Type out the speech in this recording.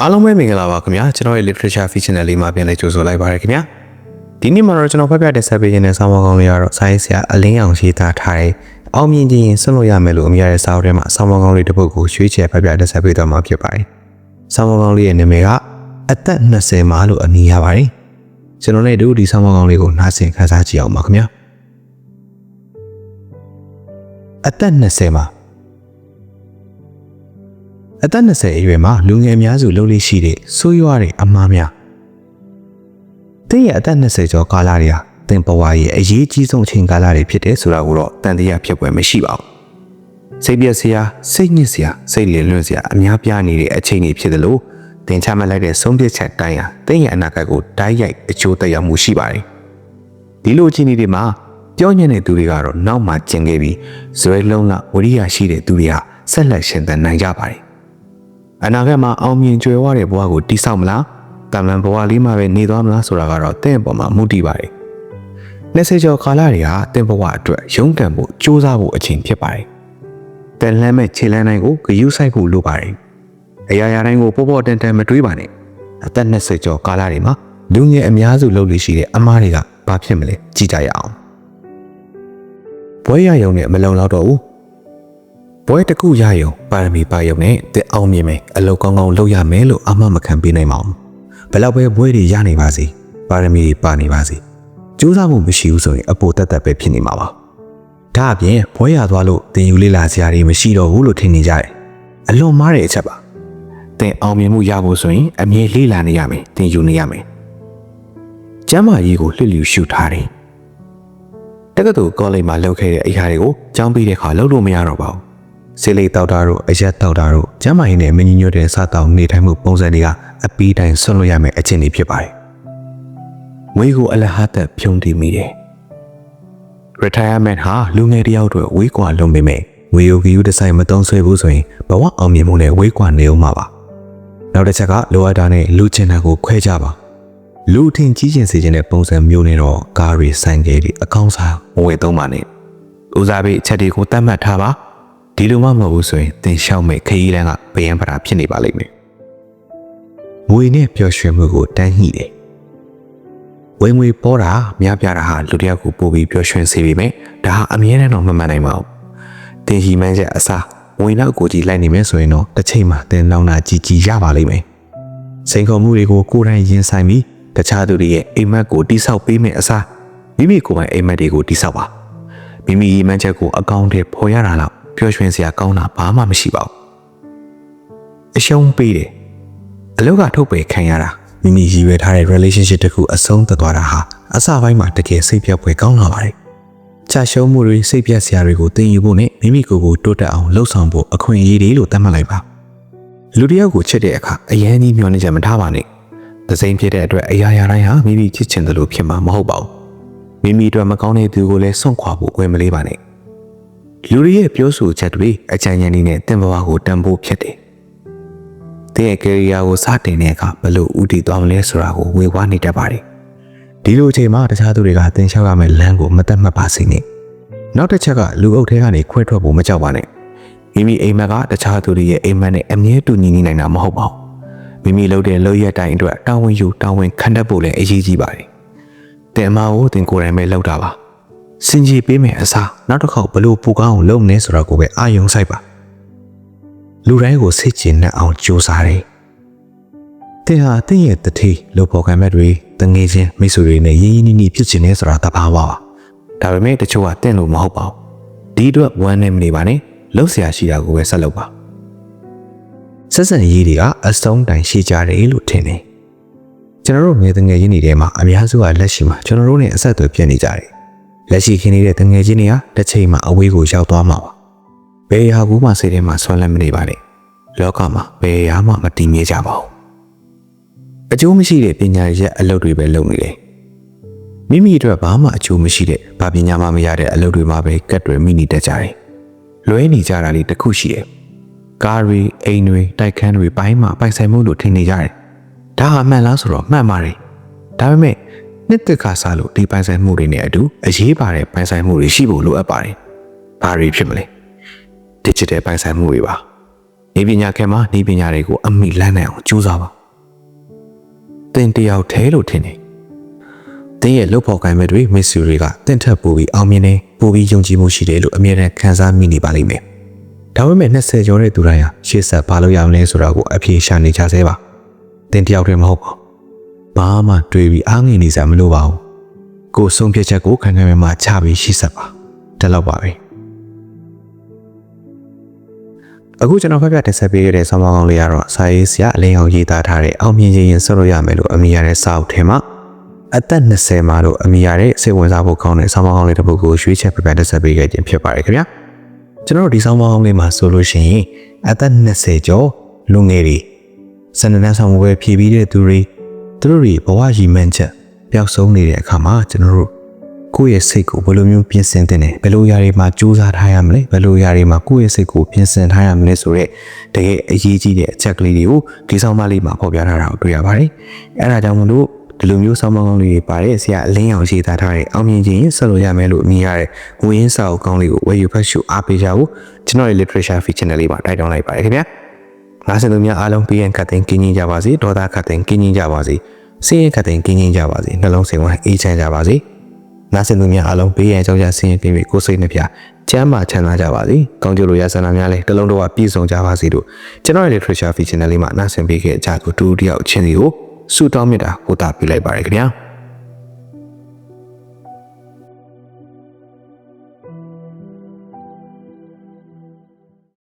အားလုံးပဲမင်္ဂလာပါခင်ဗျာကျွန်တော်ရဲ့ literature feature channel လေးမှာပြန်လည်ကြိုဆိုလိုက်ပါရခင်ဗျာဒီနေ့မှာတော့ကျွန်တော်ဖတ်ပြတဲ့ဆက်ပေးခြင်းနဲ့ဆောင်းပါးကောင်းလေးကတော့ဆိုင်းဆရာအလင်းအောင်ရေးသားထားတဲ့အောင်မြင်ခြင်းရင်ဆွလို့ရမယ်လို့အမြဲတမ်းစာအုပ်ထဲမှာဆောင်းပါးကောင်းလေးတစ်ပုဒ်ကိုရွေးချယ်ဖတ်ပြတဲ့ဆက်ပေးတော့မှာဖြစ်ပါတယ်ဆောင်းပါးကောင်းလေးရဲ့နာမည်ကအသက်20မှာလို့အမည်ရပါတယ်ကျွန်တော်လည်းဒီဆောင်းပါးကောင်းလေးကိုနားဆင်ခန်းစားကြည့်အောင်ပါခင်ဗျာအသက်20မှာ အသက်20အရွယ်မှာလူငယ်အများစုလှုပ်လေးရှိတဲ့ဆိုးရွားတဲ့အမားများတင်းရဲ့အသက်20ကျော်ကာလတွေဟာတင်ဘဝရဲ့အရေးကြီးဆုံးအချိန်ကာလတွေဖြစ်တယ်ဆိုတာကိုတော့တန်တရားဖြစ်ပွဲမရှိပါဘူးစိတ်ပြက်စရာစိတ်ညစ်စရာစိတ်လည်လွတ်စရာအများပြားနေတဲ့အချိန်တွေဖြစ်တယ်လို့တင်ချမှတ်လိုက်တဲ့ဆုံးဖြတ်ချက်တိုင်းဟာတင်းရဲ့အနာဂတ်ကိုတိုက်ရိုက်အကျိုးသက်ရောက်မှုရှိပါတယ်ဒီလိုအခြေအနေတွေမှာပြောညံ့တဲ့သူတွေကတော့နောက်မှကျင်ခဲ့ပြီးဇွဲလုံးလဝရိယရှိတဲ့သူတွေဟာဆက်လက်ရှင်သန်နိုင်ကြပါတယ် အနာဂတ်မှာအောင်မြင်ကြွယ်ဝတဲ့ဘဝကိုတည်ဆောက်မလားတာမန်ဘဝလေးမှာပဲနေသွားမလားဆိုတာကတော့တင့်အပေါ်မှာမူတည်ပါတယ်။လက်စေကျော်ကာလတွေကတင့်ဘဝအတွက်ရုန်းကန်ဖို့ကြိုးစားဖို့အချိန်ဖြစ်ပါတယ်။တန်လန်းမဲ့ခြေလန်းတိုင်းကိုဂယူးဆိုင်ဖို့လိုပါတယ်။အရာရာတိုင်းကိုပေါ်ပေါ်တန်တန်မတွေးပါနဲ့။အသက်20ကျော်ကာလတွေမှာလူငယ်အများစုလှုပ်လို့ရှိတဲ့အမားတွေကဘာဖြစ်မလဲကြည့်ကြရအောင်။ဘွဲရယုံနဲ့မလုံလောက်တော့ဘူး ဘွဲတစ်ခုရယုံပါရမီပါယုံနဲ့တက်အောင်မြင်မယ်အလောက်ကောင်းကောင်းလုပ်ရမယ်လို့အမှမခံပေးနိုင်ပါဘူးဘယ်လောက်ပဲဘွဲတွေရနေပါစေပါရမီတွေပါနေပါစေကြိုးစားမှုမရှိဘူးဆိုရင်အပိုတက်တက်ပဲဖြစ်နေမှာပါဒါအပြင်ဘွဲရသွားလို့တင်ယူလေးလာစရာတွေမရှိတော့ဘူးလို့ထင်နေကြတယ်အလွန်မားတဲ့အချက်ပါတင်အောင်မြင်မှုရဖို့ဆိုရင်အမြဲလေးလာနေရမယ်တင်ယူနေရမယ်ကျမ်းမာရေးကိုလှစ်လျူရှုထားတယ်တက္ကသိုလ်ကောလိပ်မှာလုပ်ခဲ့တဲ့အရာတွေကိုကျောင်းပြီးတဲ့အခါလုပ်လို့မရတော့ပါဘူး ဆေးလိပ်တောက်တာတို့အရက်တောက်တာတို့ကျမ်းမာရေးနဲ့မင်းညွတ်တဲ့စားတောက်နေထိုင်မှုပုံစံတွေကအပီးတိုင်းဆွတ်လို့ရမယ့်အခြေအနေဖြစ်ပါတယ်။ဝေးကိုအလဟတ်သက်ဖြုံးတည်မိတယ်။ retirement ဟာလူငယ်တယောက်အတွက်ဝေးကွာလုံးပေမဲ့ဝေယိုကီယူဒီဇိုင်းမတုံးဆွဲဘူးဆိုရင်ဘဝအောင်မြင်မှုနဲ့ဝေးကွာနေအောင်မှာပါ။နောက်တစ်ချက်ကလိုအပ်တာနဲ့လူချင်တာကိုခွဲကြပါ။လူထင်ကြီးကျင်စေခြင်းတဲ့ပုံစံမျိုးနဲ့တော့ကားရီဆိုင်ကယ်တွေအကောင်းစားဝယ်သုံးပါနဲ့။ဦးစားပေးအချက်တွေကိုတတ်မှတ်ထားပါ။ ဒီလိုမှမဟုတ်ဘူးဆိုရင်တင်လျှောက်မဲ့ခရီးလမ်းကဗယံပရာဖြစ်နေပါလိမ့်မယ်။ငွေနဲ့ပျော်ရွှင်မှုကိုတန်းညှိတယ်။ဝင်ငွေပေါ်တာများပြားတာဟာလူတစ်ယောက်ကိုပို့ပြီးပျော်ရွှင်စေပေမဲ့ဒါဟာအမြဲတမ်းတော့မမှန်နိုင်ပါဘူး။တင်ဟီမန်းချက်အစားငွေနောက်ကိုကြည့်လိုက်နေမယ်ဆိုရင်တော့တစ်ချိန်မှာတင်လောင်တာကြီးကြီးရပါလိမ့်မယ်။စိန်ခေါ်မှုတွေကိုကိုယ်တိုင်ရင်ဆိုင်ပြီးတခြားသူတွေရဲ့အိမ်မက်ကိုတိဆောက်ပေးမယ်အစားမိမိကိုယ်ပိုင်အိမ်မက်တွေကိုတိဆောက်ပါ။မိမိရည်မှန်းချက်ကိုအကောင့်ထဲပေါ်ရတာလောက် ပျော်ရွှင်စရာကောင်းတာဘာမှမရှိပါဘူးအရှုံးပေးတယ်အလောက်ကထုတ်ပယ်ခံရတာမိမိရည်ရွယ်ထားတဲ့ relationship တစ်ခုအဆုံးသတ်သွားတာဟာအစပိုင်းမှာတကယ်စိတ်ပြတ်ဖွယ်ကောင်းလာပါတယ်ချရှုံးမှုတွေစိတ်ပြတ်စရာတွေကိုသိယူဖို့နဲ့မိမိကိုယ်ကိုတိုးတက်အောင်လှုပ်ဆောင်ဖို့အခွင့်အရေးတွေလို့သတ်မှတ်လိုက်ပါလူတစ်ယောက်ကိုချစ်တဲ့အခါအရင်ကြီးမျှော်နေချက်မထားပါနဲ့သစိမ်းဖြစ်တဲ့အတွက်အရာရာတိုင်းဟာမိမိချစ်ချင်တယ်လို့ဖြစ်မှာမဟုတ်ပါဘူးမိမိအတွက်မကောင်းတဲ့သူကိုလည်းစွန့်ခွာဖို့ဝင်မလေးပါနဲ့ လူတွေရဲ့ပြောဆိုချက်တွေအကြံဉာဏ်တွေနဲ့တင်ဘဝကိုတန်ဖိုးဖြစ်တယ်။တဲ့ကယ်ရီယာကိုစတင်တဲ့အခါဘလို့ဥတည်သွားမလဲဆိုတာကိုဝေဝါးနေတတ်ပါတယ်။ဒီလိုအချိန်မှာတခြားသူတွေကတင်လျှောက်ရမယ့်လမ်းကိုမတတ်မှတ်ပါစေနဲ့။နောက်တစ်ချက်ကလူအုပ်ထဲကနေခွဲထွက်ဖို့မကြောက်ပါနဲ့။မိမိအိမ်မက်ကတခြားသူတွေရဲ့အိမ်မက်နဲ့အမြဲတူညီနေနိုင်တာမဟုတ်ပါဘူး။မိမိလုပ်တဲ့လုပ်ရက်တိုင်းအတွက်တာဝန်ယူတာဝန်ခံတတ်ဖို့လည်းအရေးကြီးပါတယ်။တင်အမကိုတင်ကိုယ်တိုင်ပဲလုပ်တာပါ။ စင်ကြီးပေးမယ်အစားနောက်တစ်ခေါက်ဘလို့ပူကောင်းအောင်လုပ်နေဆိုတာကိုပဲအာယုံဆိုင်ပါလူတိုင်းကိုစိတ်ကျဉ်နဲ့အောင်ကြိုးစားတယ်တင်ဟာတင့်ရဲ့တတိလို့ပေါ်ခံမဲ့တွေတငယ်ချင်းမိတ်ဆွေတွေနဲ့ရင်းရင်းနှီးနှီးဖြစ်ချင်နေဆိုတာတဘာဝပါဒါပေမဲ့တချို့ကတင့်လို့မဟုတ်ပါဘူးဒီအတွက်ဝမ်းနေမနေပါနဲ့လှုပ်ရှားရှိတာကိုပဲဆက်လုပ်ပါဆက်ဆံရေးတွေကအဆုံးတိုင်ရှိကြတယ်လို့ထင်တယ်ကျွန်တော်တို့ငယ်တငယ်ရင်းနေထဲမှာအများစုကလက်ရှိမှာကျွန်တော်တို့နဲ့အဆက်အသွယ်ပြတ်နေကြတယ် လက်ရှိခင်းနေတဲ့တငယ်ချင်းတွေဟာတစ်ချိန်မှာအဝေးကိုရောက်သွားမှာပါဘယ်ဟာကူမှစိတ်ထဲမှာဆွမ်းလန်းမနေပါနဲ့လောကမှာဘယ်ဟာမှမတည်မြဲကြပါဘူးအကျိုးမရှိတဲ့ပညာရက်အလုပ်တွေပဲလုပ်နေတယ်မိမိအတွက်ဘာမှအကျိုးမရှိတဲ့ဘာပညာမှမရတဲ့အလုပ်တွေမှာပဲကတ်တွေမိနေတတ်ကြတယ်လွဲနေကြတာလေးတစ်ခုရှိတယ်ကားတွေအိမ်တွေတိုက်ခန်းတွေပိုင်းမှာပိုက်ဆိုင်မှုလို့ထင်နေကြတယ်ဒါဟာမှန်လားဆိုတော့မှန်ပါတယ်ဒါပေမဲ့ နှစ်သက်ခါစားလို့ဒီပိုင်ဆိုင်မှုတွေနဲ့အတူအရေးပါတဲ့ပိုင်ဆိုင်မှုတွေရှိဖို့လိုအပ်ပါတယ်။ဘာတွေဖြစ်မလဲ။ digital ပိုင်ဆိုင်မှုတွေပါ။နေပညာခင်မှာနေပညာတွေကိုအမိလန်းနိုင်အောင်ကြိုးစားပါတင်တယောက်ထဲလို့ထင်တယ်တင်းရဲ့လုပ်ဖော်ကိုင်မဲ့တွေမစ်ဆူတွေကတင့်ထက်ပိုပြီးအောင်မြင်နေပိုပြီးယုံကြည်မှုရှိတယ်လို့အမြဲတမ်းခံစားမိနေပါလိမ့်မယ်ဒါပေမဲ့20ကျော်တဲ့သူတိုင်းဟာရှေ့ဆက်ဘာလို့ရအောင်လဲဆိုတာကိုအပြေရှာနေကြသေးပါတင်တယောက်တည်းမဟုတ်ပါဘူး ဘာမှတွေးပြီးအားငယ်နေစရာမလိုပါဘူးကိုယ်ဆုံးဖြတ်ချက်ကိုခံခံမဲ့မှချပြီးရှေ့ဆက်ပါဒါတော့ပါပဲအခုကျွန်တော်ဖက်ပြတက်ဆက်ပေးခဲ့တဲ့ဆောင်းပါးကောင်းလေးကတော့စာရေးဆရာအလင်းအောင်ရေးသားထားတဲ့အောင်မြင်ခြင်းရင်ဆက်လို့ရမယ်လို့အမိရတဲ့စာအုပ်ထဲမှာအသက်20မှာလို့အမိရတဲ့စိတ်ဝင်စားဖို့ကောင်းတဲ့ဆောင်းပါးကောင်းလေးတစ်ပုဒ်ကိုရွေးချယ်ပြပြတက်ဆက်ပေးခဲ့ခြင်းဖြစ်ပါတယ်ခင်ဗျာကျွန်တော်တို့ဒီဆောင်းပါးကောင်းလေးမှာဆိုလို့ရှိရင်အသက်20ကျော်လူငယ်တွေစန္ဒနဆောင်ပွဲဖြည့်ပြီးတဲ့သူတွေ သူတို့တွေဘဝရည်မှန်းချက်ပျောက်ဆုံးနေတဲ့အခါမှာကျွန်တော်တို့ကိုယ့်ရဲ့စိတ်ကိုဘယ်လိုမျိုးပြင်ဆင်သင့်တယ်ဘယ်လိုຢာတွေမှာစူးစမ်းထားရမလဲဘယ်လိုຢာတွေမှာကိုယ့်ရဲ့စိတ်ကိုပြင်ဆင်ထားရမလဲဆိုတော့တကယ်အရေးကြီးတဲ့အချက်ကလေးတွေကိုဒီဆောင်မလေးမှာဖော်ပြထားတာကိုတွေ့ရပါတယ်အဲဒါကြောင့်မလို့ဒီလိုမျိုးဆောင်းပါးကောင်းလေးတွေပါတဲ့ဆရာအလင်းအောင်ရေးသားထားတဲ့အောင်မြင်ခြင်းဆက်လို့ရမယ်လို့အမည်ရတဲ့ဝင်းစာအုပ်ကောင်းလေးကိုဝယ်ယူဖတ်ရှုအားပေးကြဖို့ကျွန်တော်ရဲ့ literature feature လေးမှာတိုက်တွန်းလိုက်ပါတယ်ခင်ဗျာ ငါစင်သူများအားလုံးပြီးရင်ခတ်သိမ်းကင်းကြီးကြပါစေဒေါသခတ်သိမ်းကင်းကြီးကြပါစေစင်းရဲခတ်သိမ်းကင်းကြီးကြပါစေနှလုံးစိမ်ဝမ်းအေးချမ်းကြပါစေနာစင်သူများအားလုံးဘေးရန်ကြောင့်ကြဆင်းရဲကင်းပြီးကိုယ်စိတ်နှပြချမ်းသာချမ်းသာကြပါစေကောင်းကျိုးလိုရဆန္ဒများလည်းတစ်လုံးတော့ပြည့်စုံကြပါစေလို့ကျွန်တော်ရဲ့ literature feature လေးမှာနားဆင်ပေးခဲ့အကြကိုတူတူတယောက်ချင်းစီကိုဆုတောင်းမြတ်တာဟိုတာပေးလိုက်ပါရခင်ဗျာ